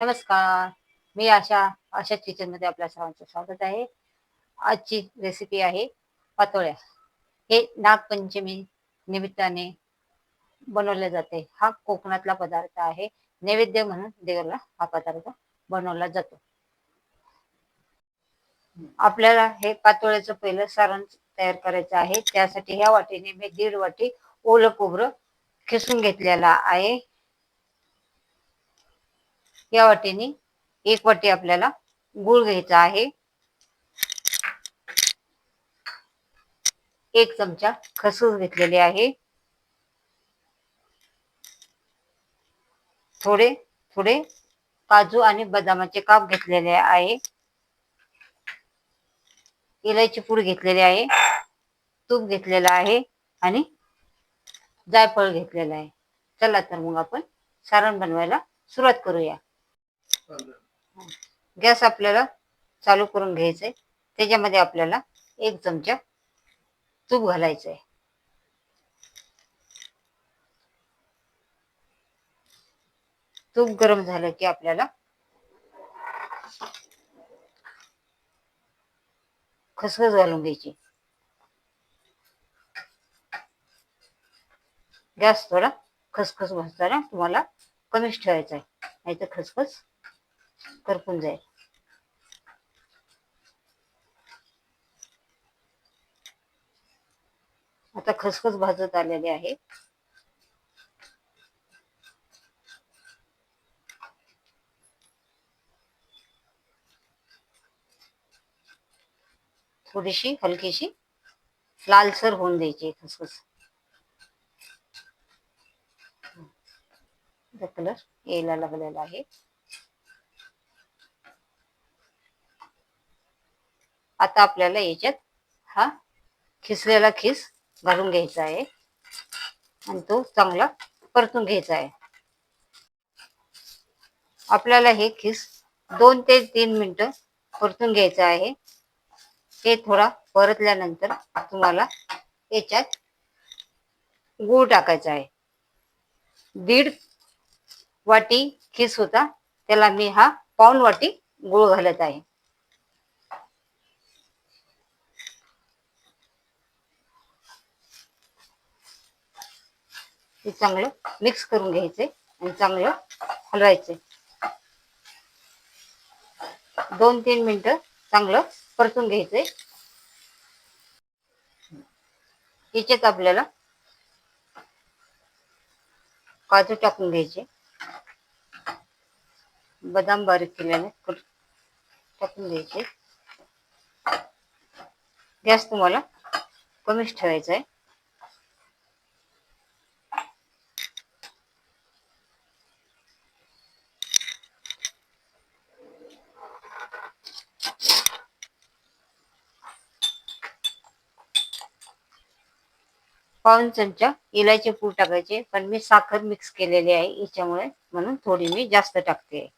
नमस्कार. मी आशा आशा किचनमध्ये आपल्या सर्वांचं स्वागत आहे. आजची रेसिपी आहे पातोळ्या. हे नागपंचमी निमित्ताने बनवले जाते. हा कोकणातला पदार्थ आहे. नैवेद्य म्हणून देवाला हा पदार्थ बनवला जातो. आपल्याला हे पातोळ्याचं पहिलं सारण तयार करायचं आहे. त्यासाठी ह्या वाटीने मी दीड वाटी ओलं खोबरं खिसून घेतलेला आहे. या वाटीने एक वाटी आपल्याला गुळ घ्यायचा आहे. एक चमचा खसूस घेतलेले आहे. थोडे थोडे काजू आणि बदामाचे काप घेतलेले आहे. इलायची पूड घेतलेली आहे. तूप घेतलेलं आहे आणि जायफळ घेतलेलं आहे. चला तर मग आपण सारण बनवायला सुरुवात करूया. गॅस आपल्याला चालू करून घ्यायचंय. त्याच्यामध्ये आपल्याला एक चमचा तूप घालायचंय. तूप गरम झालं की आपल्याला खसखस घालून घ्यायची. गॅस थोडा खसखस भाजताना तुम्हाला कमीच ठेवायचा आहे नाही तर खसखस करपून जाईल. आता खसखस भाजत आलेले आहे. थोडीशी हलकीशी लालसर होऊन द्यायची खसखस. कलर यायला लागलेला आहे. आता आपल्याला याच्यात हा खिसलेला खिस घालून घ्यायचा आहे. आणि तो चांगला परतून घ्यायचा आहे. आपल्याला हे खिस दोन ते तीन मिनटं परतून घ्यायचं आहे. हे थोडा परतल्यानंतर तुम्हाला याच्यात गूळ टाकायचा आहे. दीड वाटी खिस होता त्याला मी हा पाऊन वाटी गूळ घालत आहे. हे चांगलं मिक्स करून घ्यायचे आणि चांगलं हलवायचे. दोन तीन मिनिटं चांगलं परतून घ्यायचे. याच्यात आपल्याला काजू टाकून घ्यायचे. बदाम बारीक केल्याने टाकून घ्यायचे. गॅस तुम्हाला कमीच ठेवायचा आहे. पाऊन चमचा इलायची पूड टाकायचे. पण मी साखर मिक्स केलेली आहे याच्यामुळे म्हणून थोडी मी जास्त टाकते.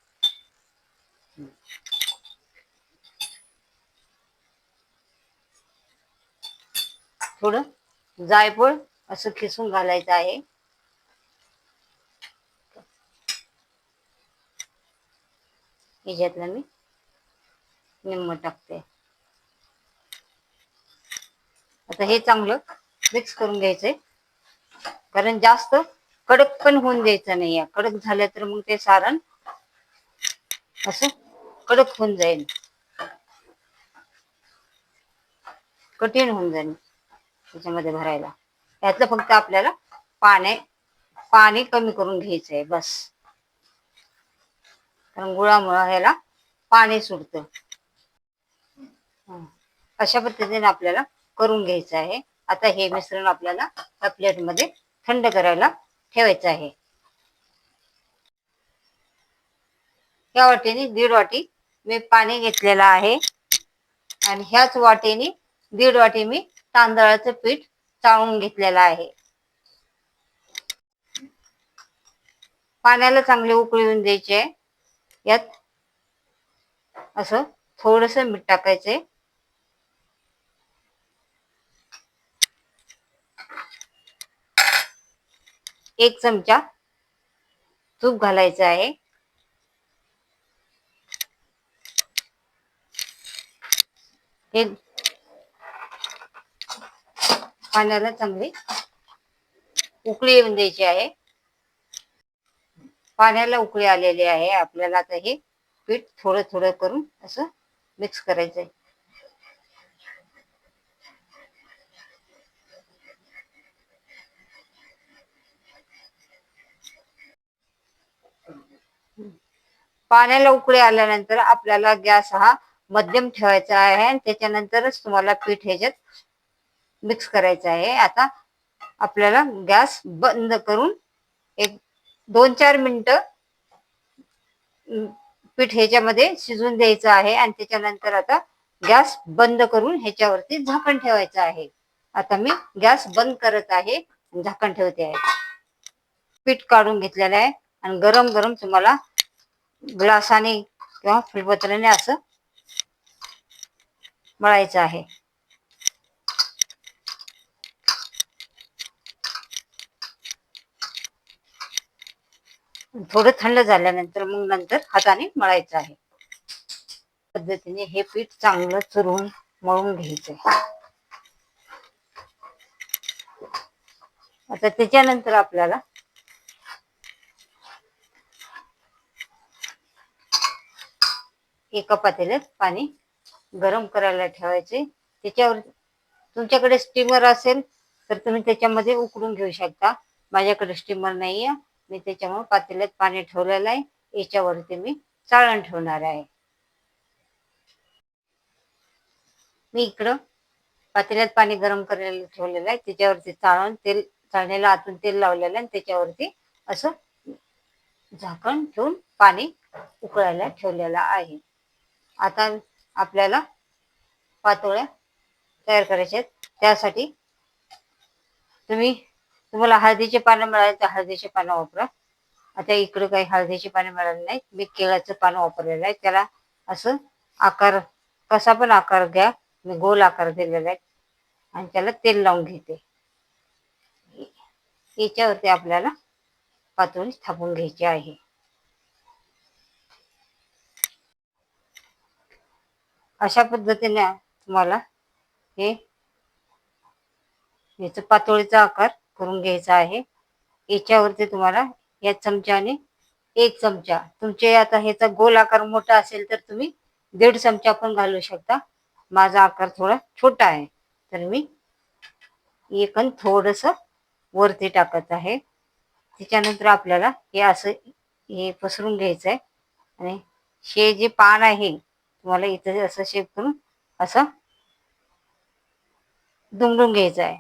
थोडं जायफळ असं खिसून घालायचं आहे. याच्यातलं मी निम्म टाकते. आता हे चांगलं मिक्स करून घ्यायचंय कारण जास्त कडक पण होऊन द्यायचं नाही. कडक झालं तर मग ते सारण असं कडक होऊन जाईल. कठीण होऊन जाईल त्याच्यामध्ये भरायला. यातलं फक्त आपल्याला पाणी पाणी कमी करून घ्यायचंय बस. कारण गुळामुळं ह्याला पाणी सुटतं. अशा पद्धतीने आपल्याला करून घ्यायचं आहे. आता हे मिश्रण आपल्याला त्या प्लेटमध्ये थंड करायला ठेवायचं आहे. या वाटीने दीड वाटी मी पाणी घेतलेलं आहे. आणि ह्याच वाटीने दीड वाटी मी तांदळाचं पीठ चाळून घेतलेलं आहे. पाण्याला चांगले उकळून द्यायचे. यात असं थोडस मीठ टाकायचंय एक चमचा तूप घालायचं आहे. हे पाण्याला चांगली उकळी येऊन द्यायची आहे. पाण्याला उकळी आलेली आहे. आपल्याला आता हे पीठ थोडं थोडं करून असं मिक्स करायचं आहे पाण्याला उकळी आल्यानंतर आपल्याला गॅस हा मध्यम ठेवायचा आहे. आणि त्याच्यानंतरच तुम्हाला पीठ ह्याच्यात मिक्स करायचं आहे. आता आपल्याला गॅस बंद करून एक दोन चार मिनिटं पीठ ह्याच्यामध्ये शिजून द्यायचं आहे. आणि त्याच्यानंतर आता गॅस बंद करून ह्याच्यावरती झाकण ठेवायचं आहे. आता मी गॅस बंद करत आहे झाकण ठेवते आहे. पीठ काढून घेतलेलं आहे. आणि गरम गरम तुम्हाला ग्लासाने किंवा फुलपत्राने असं मळायचं आहे. थोडं थंड झाल्यानंतर मग नंतर हाताने मळायचं आहे. पद्धतीने हे पीठ चांगलं चुरून मळून घ्यायचंय. आता त्याच्यानंतर आपल्याला एका पातेल्यात पाणी गरम करायला ठेवायचे. त्याच्यावर तुमच्याकडे स्टीमर असेल तर तुम्ही त्याच्यामध्ये उकडून घेऊ शकता. माझ्याकडे स्टीमर नाही आहे मी त्याच्यामुळे पातेल्यात पाणी ठेवलेलं आहे. याच्यावरती मी चाळण ठेवणार आहे. मी इकडं पातेल्यात पाणी गरम करायला ठेवलेलं आहे. त्याच्यावरती चाळण तेल चाळणीला आतून तेल लावलेलं आहे. आणि त्याच्यावरती असं झाकण ठेवून पाणी उकळायला ठेवलेलं आहे. आता आपल्याला पातोळ्या तयार करायच्या आहेत. त्यासाठी तुम्ही तुम्हाला हळदीचे पानं मिळाले तर हळदीचे पानं वापरा. आता इकडे काही हळदीचे पानं मिळाले नाहीत. मी केळाचं पानं वापरलेलं आहे. त्याला असं आकार कसा पण आकार घ्या. मी गोल आकार दिलेला आहे. आणि त्याला तेल लावून घेते. याच्यावरती आपल्याला पातोळी थापून घ्यायची आहे. अशा पद्धतीने तुम्हाला हे याच पातोळीचा आकार करून घ्यायचा आहे. याच्यावरती तुम्हाला या चमच्याने एक चमचा. तुमचे आता ह्याचा गोल आकार मोठा असेल तर तुम्ही दीड चमचा पण घालू शकता. माझा आकार थोडा छोटा आहे. तर मी एकन थोडस वरती टाकत आहे. त्याच्यानंतर आपल्याला हे असं हे पसरून घ्यायचं आहे आणि हे जे पान आहे तुम्हाला इथं असं शेप करून असं दुमडून घ्यायचं आहे.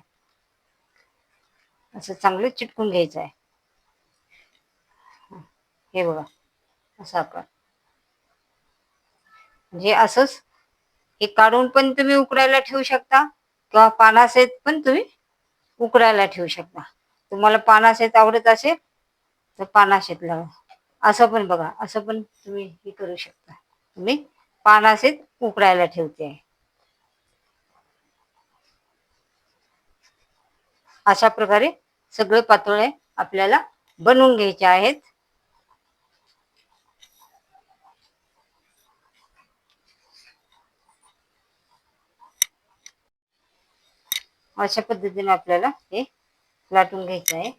असं चांगलं चिटकून घ्यायचं आहे. हे बघा असं आकार म्हणजे असंच हे काढून पण तुम्ही उकडायला ठेवू शकता किंवा पानासेत पण तुम्ही उकडायला ठेवू शकता. तुम्हाला पानासेत आवडत असेल तर पानासहित लावा. असं पण बघा असं पण तुम्ही हे करू शकता. तुम्ही पानासहित उकडायला ठेवते. अशा प्रकारे सगळे पातोळे आपल्याला बनवून घ्यायचे आहेत. अशा पद्धतीने आपल्याला हे लाटून घ्यायचं आहे.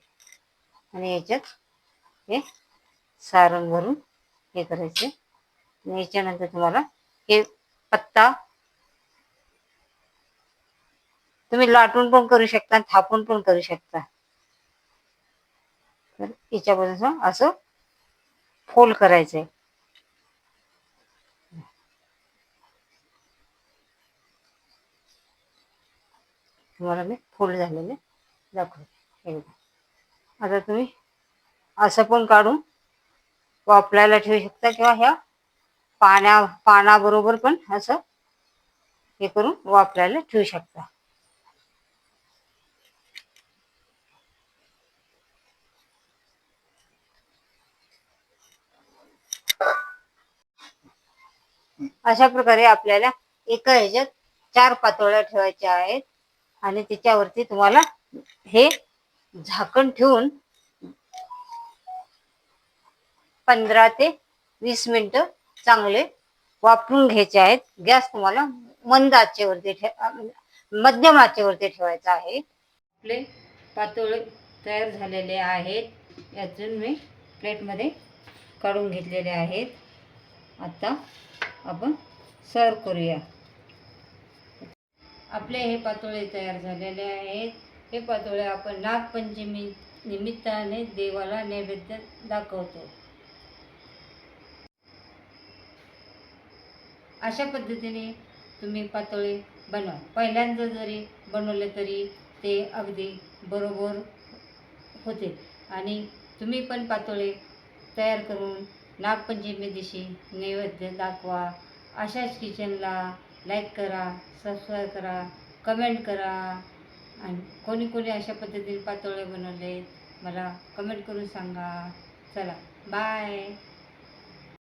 आणि याच्यात हे सारण भरून हे करायचे. याच्यानंतर तुम्हाला हे पत्ता तुम्ही लाटून पण करू शकता थापून पण करू शकता. तर याच्यापासून असं फोल्ड करायचंय. तुम्हाला मी फोल्ड झालेले दाखवते. आता तुम्ही असं पण काढून वापरायला ठेवू शकता किंवा ह्या पाण्या पानाबरोबर पण असं हे करून वापरायला ठेवू शकता. अशा प्रकारे आपल्याला एका ह्याच्यात चार पातोळ्या ठेवायच्या आहेत आणि त्याच्यावरती तुम्हाला हे झाकण ठेवून पंधरा ते वीस मिनिटं चांगले वापरून घ्यायचे आहेत. गॅस तुम्हाला मंद आचेवरती ठे मध्यम आचेवरती ठेवायचा आहे. आपले पातोळे तयार झालेले आहेत. यातून मी प्लेटमध्ये काढून घेतलेले आहेत. आता आपण सर्व करूया. आपले हे पातोळे तयार झालेले आहेत. हे पातोळे आपण नागपंचमी निमित्ताने देवाला नैवेद्य दाखवतो. अशा पद्धतीने तुम्ही पातोळे बनवा. पहिल्यांदा जरी बनवले तरी ते अगदी बरोबर होते. आणि तुम्ही पण पातोळे तयार करून नागपंचमी दिवशी नैवेद्य दाखवा. अशाच किचनला लाईक करा सबस्क्राईब करा कमेंट करा. आणि कोणी कोणी अशा पद्धतीने पातोळे बनवले मला कमेंट करून सांगा. चला बाय